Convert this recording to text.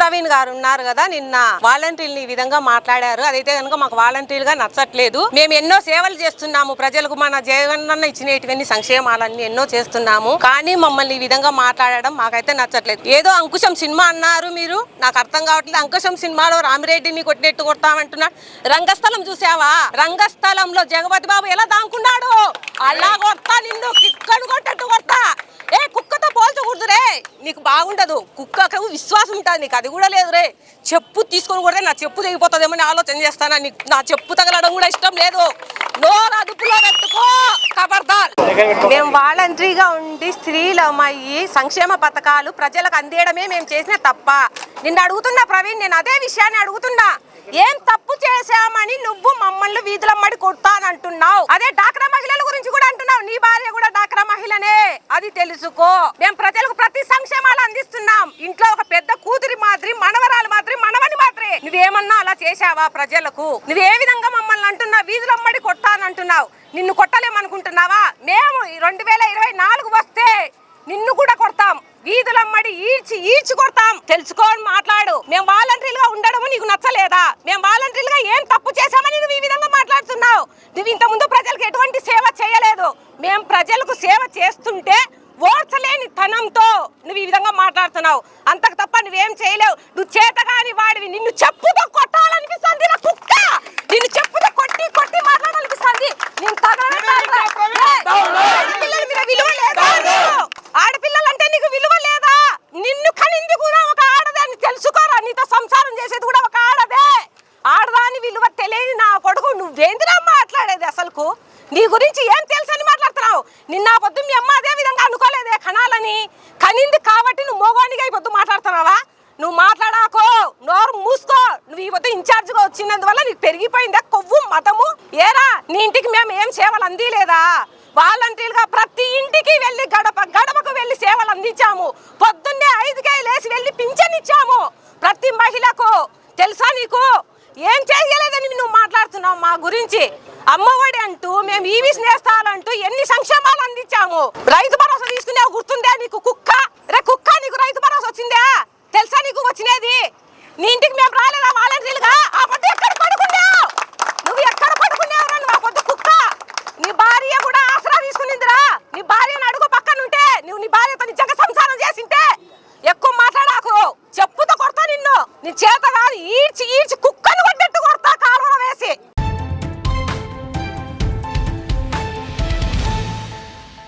ప్రవీణ్ గారు ఉన్నారు కదా నిన్న వాలంటీర్లు ఈ విధంగా మాట్లాడారు. అదైతే కనుక మాకు వాలంటీర్గా నచ్చట్లేదు. మేము ఎన్నో సేవలు చేస్తున్నాము. ప్రజలకు మన జగనన్న ఇచ్చినటువంటి సంక్షేమాలన్నీ ఎన్నో చేస్తున్నాము. కానీ మమ్మల్ని ఈ విధంగా మాట్లాడడం మాకైతే నచ్చట్లేదు. ఏదో అంకుశం సినిమా అన్నారు మీరు. నాకు అర్థం కావట్లేదు. అంకుశం సినిమాలో రామిరెడ్డిని కొట్టినట్టు కొడతామంటున్నాడు రంగస్థలం చూసావా రంగస్థలంలో జగపతి బాబు ఎలా దాంకున్నాడు? అలా కొడతా నిన్ను. కిక్కడు కొట్టట్టు కొడతా. ఏ రే నీకు బాగుండదు. కుక్కకు విశ్వాసం ఉంటుంది. నీకు అది కూడా లేదు రే. చెప్పు తీసుకొని కూడా నా చెప్పు తెగిపోతుందేమో ఆలోచన చేస్తానా? నీకు నా చెప్పు తగలడం కూడా ఇష్టం లేదు. నోరు అదుపులో పెట్టుకో ఖబర్దార్ మేము వాలంటరీగా ఉండి స్త్రీలు అమ్మాయి సంక్షేమ పథకాలు ప్రజలకు అందేయడమే మేము చేసిన తప్ప. నిన్ను అడుగుతున్నా ప్రవీణ్ నేను అదే విషయాన్ని అడుగుతున్నా. ఏం తప్పు చేశామని నువ్వు మమ్మల్ని వీధులమ్మడి కొడతానంటున్నావు. అదే డాక్రా మహిళ గురించి కూడా అంటున్నావు నీ భార్య కూడా డాక్రా మహిళనే అది తెలుసుకో. మేము ప్రజలకు ప్రతి సంక్షేమాలు అందిస్తున్నాం. ఇంట్లో ఒక పెద్ద కూతురి మాదిరి మనవరాలు మాదిరి మనవని మాదిరి. నువ్వేమన్నా అలా చేశావా ప్రజలకు? నువ్వు ఏ విధంగా మమ్మల్ని అంటున్నావు? వీధులమ్మడి కొట్టానంటున్నావు. నిన్ను కొట్టలేమనుకుంటున్నావా? మేము ఈ రెండు వేల ఇరవై నాలుగు వస్తే నిన్ను కూడా కొడతాం. వీధులమ్మడి ఈడ్చి ఈడ్చి కొడతాం. తెలుసుకోని మాట్లాడు. మేము వాలంటీర్లుగా ఉండడము నీకు నచ్చలేదా? మేము వాలంటీర్లుగా ఏం తప్పు చేశామని నువ్వు ఈ విధంగా నువ్వు ఇంత ముందు ప్రజలకు ఎటువంటి సేవ చేయలేదు. మేము ప్రజలకు సేవ చేస్తుంటే ఓర్చలేని తనంతో నువ్వు ఈ విధంగా మాట్లాడుతున్నావు. అంతకు తప్ప నువ్వేం చేయలేవు. నువ్వు చేతగాని వాడివి. నిన్ను చెప్పుతో కొట్టాలనిపిస్తుంది నా కుక్క. నిన్ను చెప్పుతో కొట్టి కొట్టి మాట్లాడాలనిపిస్తుంది. నేను విలువ లేదా? ఆడపిల్లలంటే నీకు విలువ లేదా? నిన్ను కనింది కూడా ఒక తెలుసుకోరా? నీతో సంసారం చేసేది కూడా ఒక ఆడదే. ఆడదాని విలువ తెలియని నా కొడుకు నువ్వేందిరా మాట్లాడేది అసలుకు? నీ గురించి ఏం తెలుసని అని మాట్లాడుతున్నావు? నిన్న పొద్దు మీ అమ్మ అదే విధంగా అనుకోలేదే కనాలని. కనింది కాబట్టి నువ్వు మోగానిగా ఈ పొద్దు మాట్లాడుతున్నావా? నువ్వు మాట్లాడాకో నోరు మూసుకో. నువ్వు ఈ పొద్దు ఇన్ఛార్జ్గా వచ్చినందువల్ల నీకు పెరిగిపోయిందా కొవ్వు మతము ఏరా నీ ఇంటికి మేము ఏం సేవలు అందిలేదా? వాలంటీర్గా ప్రతి ఇంటికి వెళ్ళి గడప గడపకు వెళ్ళి సేవలు అందించాము. పొద్దున్నే ఐదుకే లేచి వెళ్ళి పింఛనిచ్చాము ప్రతి మహిళకు. తెలుసా నీకు? ఏం చేయలేదని నువ్వు మాట్లాడుతున్నావు మా గురించి. అమ్మఒడి అంటూ మేము ఈ విషయం చేస్తానంటూ ఎన్ని సంక్షేమాలు అందించాము. రైతు భరోసా తీసుకునే గుర్తుందే నీకు? కుక్క. రే కుక్క నీకు రైతు భరోసా వచ్చిందా? తెలుసా నీకు వచ్చినది? నీ ఇంటికి మేము రాలేదా వాలంటీర్లుగా? ఎక్కడ పడుకున్నావు? నువ్వు ఎక్కడ పడుకున్నావు కుక్క. నీ భార్య కూడా ఆసరా తీసుకునిందిరా. నీ భార్యను అడుగు పక్కనుంటే నువ్వు నీ భార్యతో సంసారం చేసింటే ఎక్కువ చెప్పుతో కొడతా నిన్ను. నీ చేత కాదు ఈడ్చి ఈడ్చి